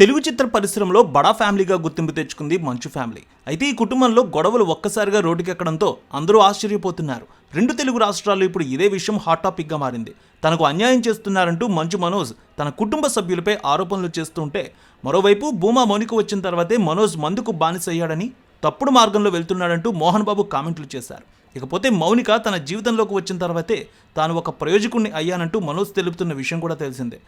తెలుగు చిత్ర పరిశ్రమలో బడా ఫ్యామిలీగా గుర్తింపు తెచ్చుకుంది మంచు ఫ్యామిలీ. అయితే ఈ కుటుంబంలో గొడవలు ఒక్కసారిగా రోడ్డుకెక్కడంతో అందరూ ఆశ్చర్యపోతున్నారు. రెండు తెలుగు రాష్ట్రాల్లో ఇప్పుడు ఇదే విషయం హాట్ టాపిక్గా మారింది. తనకు అన్యాయం చేస్తున్నారంటూ మంచు మనోజ్ తన కుటుంబ సభ్యులపై ఆరోపణలు చేస్తుంటే మరోవైపు భూమా మౌనిక వచ్చిన తర్వాతే మనోజ్ మందుకు బానిసయ్యాడని తప్పుడు మార్గంలో వెళ్తున్నాడంటూ మోహన్ బాబు కామెంట్లు చేశారు. ఇకపోతే మౌనిక తన జీవితంలోకి వచ్చిన తర్వాతే తాను ఒక ప్రయోజకుణ్ణి అయ్యానంటూ మనోజ్ తెలుపుతున్న విషయం కూడా తెలిసిందే.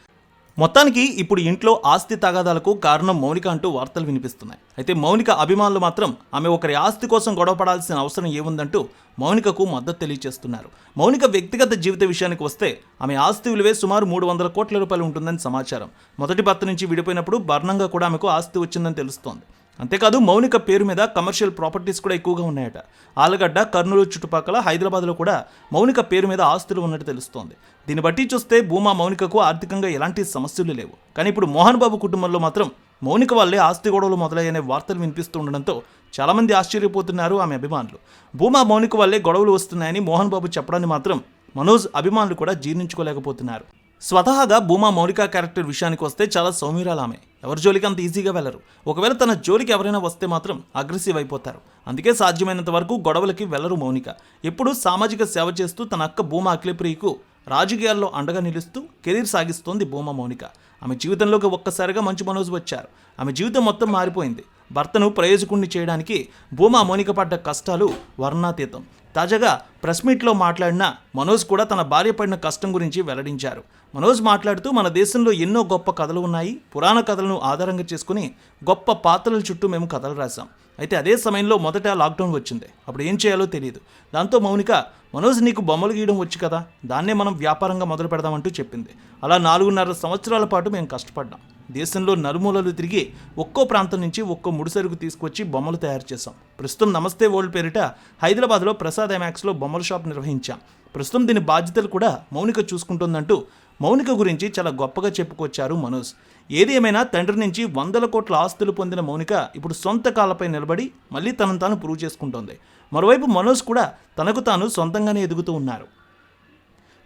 మొత్తానికి ఇప్పుడు ఇంట్లో ఆస్తి తగాదాలకు కారణం మౌనిక అంటూ వార్తలు వినిపిస్తున్నాయి. అయితే మౌనిక అభిమానులు మాత్రం ఆమె ఒకరి ఆస్తి కోసం గొడవపడాల్సిన అవసరం ఏముందంటూ మౌనికకు మద్దతు తెలియజేస్తున్నారు. మౌనిక వ్యక్తిగత జీవిత విషయానికి వస్తే ఆమె ఆస్తి విలువే సుమారు మూడు వందల కోట్ల రూపాయలు ఉంటుందని సమాచారం. మొదటి భర్త నుంచి విడిపోయినప్పుడు భర్ణంగా కూడా ఆమెకు ఆస్తి వచ్చిందని తెలుస్తోంది. అంతేకాదు మౌనిక పేరు మీద కమర్షియల్ ప్రాపర్టీస్ కూడా ఎక్కువగా ఉన్నాయట. ఆలగడ్డ కర్నూలు చుట్టుపక్కల హైదరాబాద్లో కూడా మౌనిక పేరు మీద ఆస్తులు ఉన్నట్టు తెలుస్తోంది. దీన్ని బట్టి చూస్తే భూమా మౌనికకు ఆర్థికంగా ఎలాంటి సమస్యలు లేవు. కానీ ఇప్పుడు మోహన్ బాబు కుటుంబంలో మాత్రం మౌనిక వల్లే ఆస్తి గొడవలు మొదలయ్యనే వార్తలు వినిపిస్తూ ఉండడంతో చాలామంది ఆశ్చర్యపోతున్నారు ఆమె అభిమానులు. భూమా మౌనిక వల్లే గొడవలు వస్తున్నాయని మోహన్ బాబు చెప్పడాన్ని మాత్రం మనోజ్ అభిమానులు కూడా జీర్ణించుకోలేకపోతున్నారు. స్వతహాగా భూమా మౌనిక క్యారెక్టర్ విషయానికి వస్తే చాలా సౌమ్యురాలు ఆమె. ఎవరి జోలికి అంత ఈజీగా వెళ్ళరు. ఒకవేళ తన జోలికి ఎవరైనా వస్తే మాత్రం అగ్రెసివ్ అయిపోతారు. అందుకే సాధ్యమైనంత వరకు గొడవలకి వెళ్ళరు మౌనిక. ఎప్పుడూ సామాజిక సేవ చేస్తూ తన అక్క భూమా అఖిలప్రియకు రాజకీయాల్లో అండగా నిలుస్తూ కెరీర్ సాగిస్తోంది భూమా మౌనిక. ఆమె జీవితంలోకి ఒక్కసారిగా మంచు మనోజ్ వచ్చారు. ఆమె జీవితం మొత్తం మారిపోయింది. భర్తను ప్రయోజకుణ్ణి చేయడానికి భూమా మౌనిక పడ్డ కష్టాలు వర్ణాతీతం. తాజాగా ప్రెస్ మీట్లో మాట్లాడిన మనోజ్ కూడా తన భార్య పడిన కష్టం గురించి వెల్లడించారు. మనోజ్ మాట్లాడుతూ మన దేశంలో ఎన్నో గొప్ప కథలు ఉన్నాయి. పురాణ కథలను ఆధారంగా చేసుకుని గొప్ప పాత్రల చుట్టూ మేము కథలు రాసాం అయితే అదే సమయంలో మొదట లాక్డౌన్ వచ్చింది. అప్పుడు ఏం చేయాలో తెలియదు దాంతో మౌనిక మనోజ్ నీకు బొమ్మలు గీయడం వచ్చు కదా? దాన్నే మనం వ్యాపారంగా మొదలు పెడదామంటూ చెప్పింది. అలా నాలుగున్నర సంవత్సరాల పాటు మేము కష్టపడ్డాం. దేశంలో నలుమూలలు తిరిగి ఒక్కో ప్రాంతం నుంచి ఒక్కో ముడిసరుకు తీసుకొచ్చి బొమ్మలు తయారు చేశాం. ప్రస్తుతం నమస్తే వరల్డ్ పేరిట హైదరాబాద్లో ప్రసాద్ ఎమాక్స్లో బొమ్మల షాప్ నిర్వహించాం. ప్రస్తుతం దీని బాధ్యతలు కూడా మౌనిక చూసుకుంటుందంటూ మౌనిక గురించి చాలా గొప్పగా చెప్పుకొచ్చారు మనోజ్. ఏది ఏమైనా తండ్రి నుంచి వందల కోట్ల ఆస్తులు పొందిన మౌనిక ఇప్పుడు సొంత కాళ్ళపై నిలబడి మళ్ళీ తనను తాను ప్రూవ్ చేసుకుంటోంది. మరోవైపు మనోజ్ కూడా తనకు తాను సొంతంగానే ఎదుగుతూ ఉన్నారు.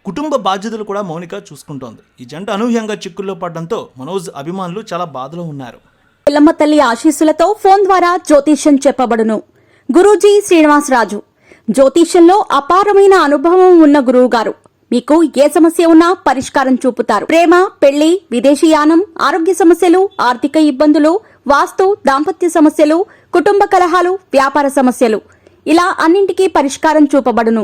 కుటుంబ బాధ్యతలు కూడా మౌనిక చూసుకుంటోంది. ఈ జంట అనూహ్యంగా చిక్కుల్లో పడడంతో మనోజ్ అభిమానులు చాలా బాధలో ఉన్నారు. పిల్లమ్మ తల్లి ఆశీస్సులతో ఫోన్ ద్వారా జ్యోతిష్యం చెప్పబడును. గురూజీ శ్రీనివాసరాజు జ్యోతిష్యంలో అపారమైన అనుభవం ఉన్న గురువు గారు మీకు ఏ సమస్య ఉన్నా పరిష్కారం చూపుతారు. ప్రేమ పెళ్ళి విదేశీయానం ఆరోగ్య సమస్యలు ఆర్థిక ఇబ్బందులు వాస్తు దాంపత్య సమస్యలు కుటుంబ కలహాలు వ్యాపార సమస్యలు. ఇలా అన్నింటికీ పరిష్కారం చూపబడును.